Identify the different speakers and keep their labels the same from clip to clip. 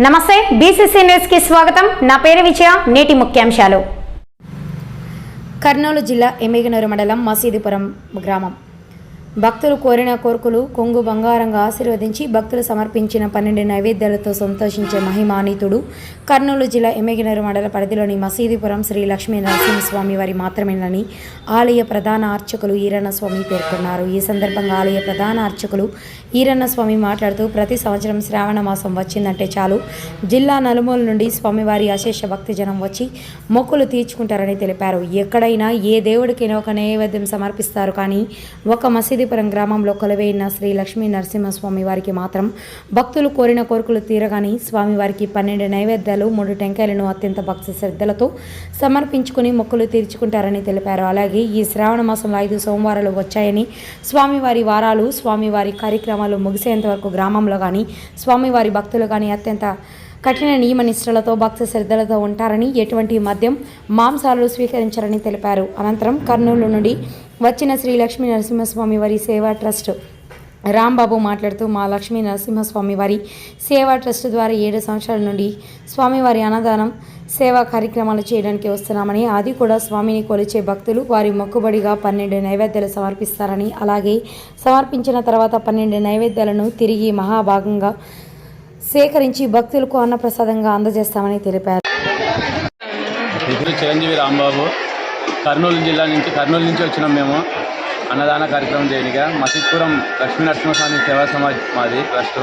Speaker 1: నమస్తే బీసీసీ న్యూస్కి స్వాగతం. నా పేరు విజయ నేటి ముఖ్యాంశాలు. కర్నూలు జిల్లా ఎమ్మిగనూరు మండలం మసీదుపురం గ్రామం. భక్తులు కోరిన కోరుకులు కొంగు బంగారంగా ఆశీర్వదించి భక్తులు సమర్పించిన పన్నెండు నైవేద్యాలతో సంతోషించే మహిమానీతుడు కర్నూలు జిల్లా ఎమ్మెగినరు మండల పరిధిలోని మసీదిపురం శ్రీ లక్ష్మీ నరసింహస్వామి వారి మాత్రమేనని ఆలయ ప్రధాన అర్చకులు ఈరన్నస్వామి పేర్కొన్నారు. ఈ సందర్భంగా ఆలయ ప్రధాన అర్చకులు ఈరన్న స్వామి మాట్లాడుతూ ప్రతి సంవత్సరం శ్రావణ మాసం వచ్చిందంటే చాలు. జిల్లా నలుమూల నుండి స్వామివారి అశేష భక్తి జనం వచ్చి మొక్కులు తీర్చుకుంటారని తెలిపారు. ఎక్కడైనా ఏ దేవుడికైనా ఒక నైవేద్యం సమర్పిస్తారు కానీ ఒక మసీదుపురం గ్రామంలో కొలువైన శ్రీ లక్ష్మీ నరసింహస్వామి వారికి మాత్రం భక్తులు కోరిన కోరికలు తీరగాని స్వామివారికి పన్నెండు నైవేద్యాలు మూడు టెంకాయలను అత్యంత భక్తి శ్రద్ధలతో సమర్పించుకుని మొక్కులు తీర్చుకుంటారని తెలిపారు. అలాగే ఈ శ్రావణ మాసంలో ఐదు సోమవారాలు వచ్చాయని స్వామివారి వారాలు స్వామివారి కార్యక్రమాలు ముగిసేంత వరకు గ్రామంలో కానీ స్వామివారి భక్తులు కానీ అత్యంత కఠిన నియమ నిష్ఠలతో భక్త శ్రద్ధలతో ఉంటారని ఎటువంటి మద్యం మాంసాలు స్వీకరించారని తెలిపారు. అనంతరం కర్నూలు నుండి వచ్చిన శ్రీ లక్ష్మీ నరసింహస్వామి వారి సేవా ట్రస్ట్ రాంబాబు మాట్లాడుతూ మా లక్ష్మీ నరసింహస్వామి వారి సేవా ట్రస్ట్ ద్వారా ఏడు సంవత్సరాల నుండి స్వామివారి అన్నదానం సేవా కార్యక్రమాలు చేయడానికి వస్తున్నామని అది కూడా స్వామిని కొలిచే భక్తులు వారి మొక్కుబడిగా పన్నెండు నైవేద్యాలు సమర్పిస్తారని అలాగే సమర్పించిన తర్వాత పన్నెండు నైవేద్యాలను తిరిగి మహాభాగంగా సేకరించి భక్తులకు అన్నప్రసాదంగా అందజేస్తామని తెలిపారు.
Speaker 2: చిరంజీవి రాంబాబు కర్నూలు జిల్లా నుంచి కర్నూలు నుంచి వచ్చినాం మేము అన్నదాన కార్యక్రమం చేయనిగా. మసిత్పురం లక్ష్మీ నరసింహస్వామి సేవా సమాజ్ మాది ట్రస్ట్.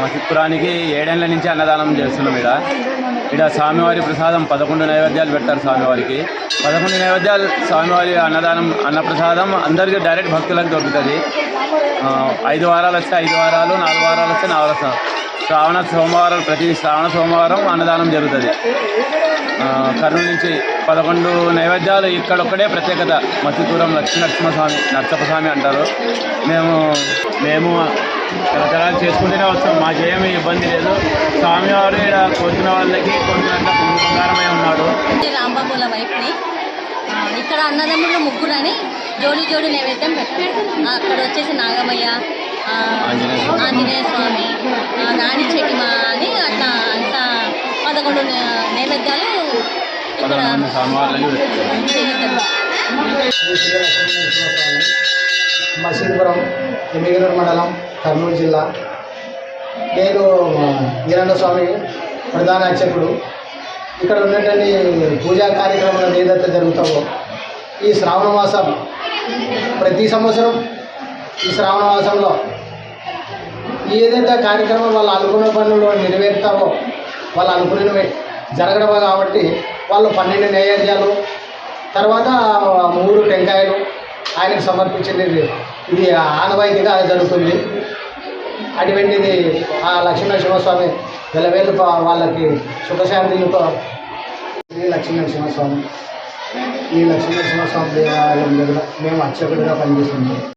Speaker 2: మసిద్పురానికి ఏడేళ్ళ నుంచి అన్నదానం చేస్తున్నాం ఇక్కడ ఇక్కడ స్వామివారి ప్రసాదం పదకొండు నైవేద్యాలు పెట్టారు స్వామివారికి. పదకొండు నైవేద్యాలు స్వామివారి అన్నదానం అన్నప్రసాదం అందరికీ డైరెక్ట్ భక్తులకు దొరుకుతుంది. ఐదు వారాలు వస్తే ఐదు వారాలు నాలుగు వారాలు వస్తే నాలుగు వస్తాం శ్రావణ సోమవారం ప్రతి శ్రావణ సోమవారం అన్నదానం జరుగుతుంది. కర్నూలు నుంచి పదకొండు నైవేద్యాలు ఇక్కడొక్కడే ప్రత్యేకత. మత్స్యపురం లక్ష్మీ నరసింహస్వామి నరసప్పస్వామి అంటారు. మేము మేము తరతరాలు చేసుకుంటూనే వస్తాం. మాకేమీ ఇబ్బంది లేదు. స్వామివారు ఇక్కడ కోరుకున్న వాళ్ళకి కోరుకున్నంత బంగారమై ఉన్నాడు.
Speaker 3: నేను రాంబాబుల వైఫ్ని ఆ, ఇక్కడ అన్నదమ్ములు ముగ్గురని జోడి జోడి నైవేద్యం పెట్టారు. అక్కడ వచ్చేసి నాగమయ్య
Speaker 2: ఆంజనేయ స్వామి.
Speaker 3: రాణి చెట్టిమా అని అట్లా అంత పదకొండు నైవేద్యాలు ఇక్కడ
Speaker 4: మసీదుపురం ఎమ్మిగనూరు మండలం కర్నూలు జిల్లా. నేను ఈరన్న స్వామి ప్రధాన అర్చకుడు. ఇక్కడ ఉన్నటువంటి పూజా కార్యక్రమాలు ఏదైతే జరుగుతావో ఈ శ్రావణ మాసం ప్రతి సంవత్సరం ఈ శ్రావణ మాసంలో ఏదైతే కార్యక్రమం వాళ్ళు అనుకున్న పనులు నెరవేరుతావో వాళ్ళు అనుకున్నవి జరగడం కాబట్టి వాళ్ళు పన్నెండు నైవేద్యాలు తర్వాత మూడు టెంకాయలు ఆయనకు సమర్పించింది ఇది. ఆనవాయితీగా జరుగుతుంది. అటువంటిది ఆ లక్ష్మీనరసింహస్వామి వెలవేలు వాళ్ళకి సుఖశాంతితో ఈ లక్ష్మీనరసింహస్వామి ఈ లక్ష్మీనరసింహస్వామి దేవాలయం దగ్గర మేము అర్చకుడిగా పనిచేస్తున్నాం.